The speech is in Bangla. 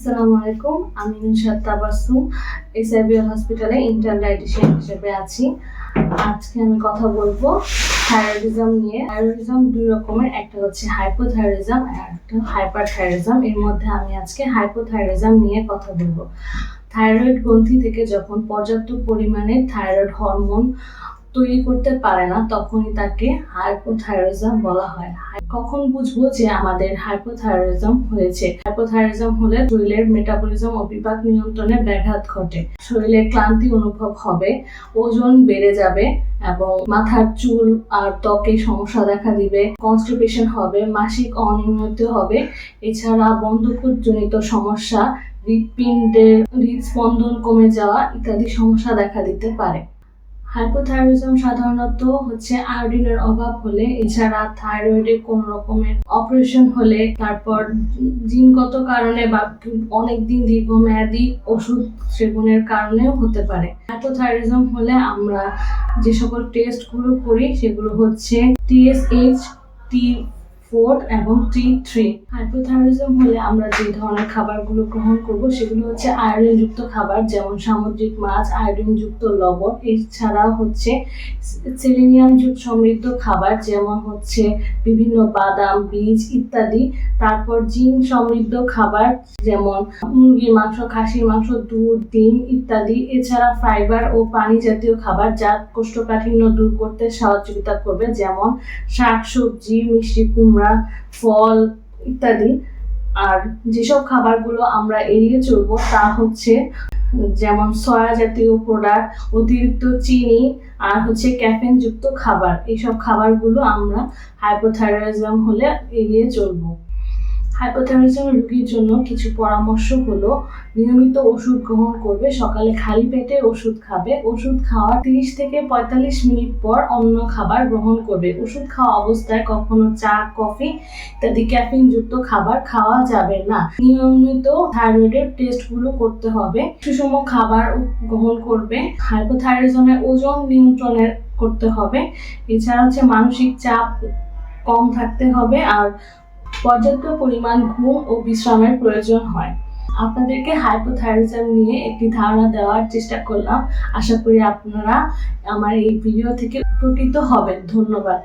আসসালামু আলাইকুম, আমি নুসাদ তাবাসুম এসআইবিএল হসপিটালে ইন্টার্ন ডায়েটিশিয়ান হিসেবে আছি। আজকে আমি কথা বলব থাইরয়েডিজম নিয়ে। থাইরয়েডিজম দুই রকমের, একটা হচ্ছে হাইপোথাইরয়েডিজম আর একটা হাইপারথাইরয়েডিজম এর মধ্যে আমি আজকে হাইপোথাইরয়েডিজম নিয়ে কথা বলব। থাইরয়েড গ্রন্থি থেকে যখন পর্যাপ্ত পরিমাণে থাইরয়েড হরমোন তৈরি করতে পারে না, তখনই তাকে হাইপোথাইরয়েডিজম বলা হয়। কখন বুঝব যে আমাদের হাইপোথাইরয়েডিজম হয়েছে? হাইপোথাইরয়েডিজম হলে শরীরের মেটাবলিজম ও বিপাক নিয়ন্ত্রণে ব্যাঘাত ঘটে। শরীরে ক্লান্তি অনুভব হবে, ওজন বেড়ে যাবে এবং মাথার চুল আর ত্বকে সমস্যা দেখা দিবে কনস্টিপেশন হবে, মাসিক অনিয়মিত হবে। এছাড়া বন্ধকূটজনিত সমস্যা, হৃৎপিণ্ডের হৃদস্পন্দন কমে যাওয়া ইত্যাদি সমস্যা দেখা দিতে পারে। হাইপোথাইরয়েডিজম সাধারণত হচ্ছে আয়োডিনের অভাব হলে, এছাড়া থাইরয়েডে কোনো রকমের অপারেশন হলে, তারপর জিনগত কারণে বা অনেক অনেকদিন দীর্ঘমেয়াদী ওষুধ সেবনের কারণেও হতে পারে। হাইপোথাইরয়েডিজম হলে আমরা যে সকল টেস্টগুলো করি, সেগুলো হচ্ছে টিএসএইচ টি ফোর এবং টি থ্রি হাইপোথাইরয়েডিজম হলে আমরা যে ধরনের খাবারগুলো গ্রহণ করব, সেগুলো হচ্ছে আয়োডিনযুক্ত খাবার, যেমন সামুদ্রিক মাছ আয়োডিনযুক্ত লবণ, এছাড়াও হচ্ছে সেলেনিয়াম সমৃদ্ধ খাবার, যেমন হচ্ছে বিভিন্ন বাদাম, বীজ ইত্যাদি। তারপর জিন সমৃদ্ধ খাবার, যেমন মুরগির মাংস, খাসির মাংস, দুধ, ডিম ইত্যাদি। এছাড়া ফাইবার ও পানি জাতীয় খাবার যা কোষ্ঠকাঠিন্য দূর করতে সহযোগিতা করবে, যেমন শাক সবজি মিষ্টি কুমড়া ফল ইত্যাদি। আর যেসব খাবারগুলো আমরা এড়িয়ে চলবো তা হচ্ছে, যেমন সয়া জাতীয় প্রোডাক্ট অতিরিক্ত চিনি আর হচ্ছে ক্যাফেন যুক্ত খাবার। এইসব খাবারগুলো আমরা হাইপোথাইরয়েডিজম হলে এড়িয়ে চলবো। হাইপোথাইরয়েডিজম রোগীর জন্য কিছু পরামর্শ হলো, নিয়মিত ওষুধ গ্রহণ করবে, সকালে খালি পেটে ওষুধ খাবে। ওষুধ খাওয়ার তিরিশ থেকে পঁয়তাল্লিশ মিনিট পর অন্য খাবার গ্রহণ করবে। ওষুধ খাওয়া অবস্থায় কখনো চা, কফি ইত্যাদি ক্যাফিন যুক্ত খাবার খাওয়া যাবে না। নিয়মিত থাইরয়েডের টেস্টগুলো করতে হবে। সুষম খাবার গ্রহণ করবে। হাইপোথাইরয়েডিজমের ওজন নিয়ন্ত্রণের করতে হবে। এছাড়া হচ্ছে মানসিক চাপ কম থাকতে হবে। আর পর্যাপ্ত পরিমাণ ঘুম ও বিশ্রামের প্রয়োজন হয়। আপনাদেরকে হাইপোথাইরয়েডিজম নিয়ে একটি ধারণা দেওয়ার চেষ্টা করলাম। আশা করি আপনারা আমার এই ভিডিও থেকে উপকৃত হবেন। ধন্যবাদ।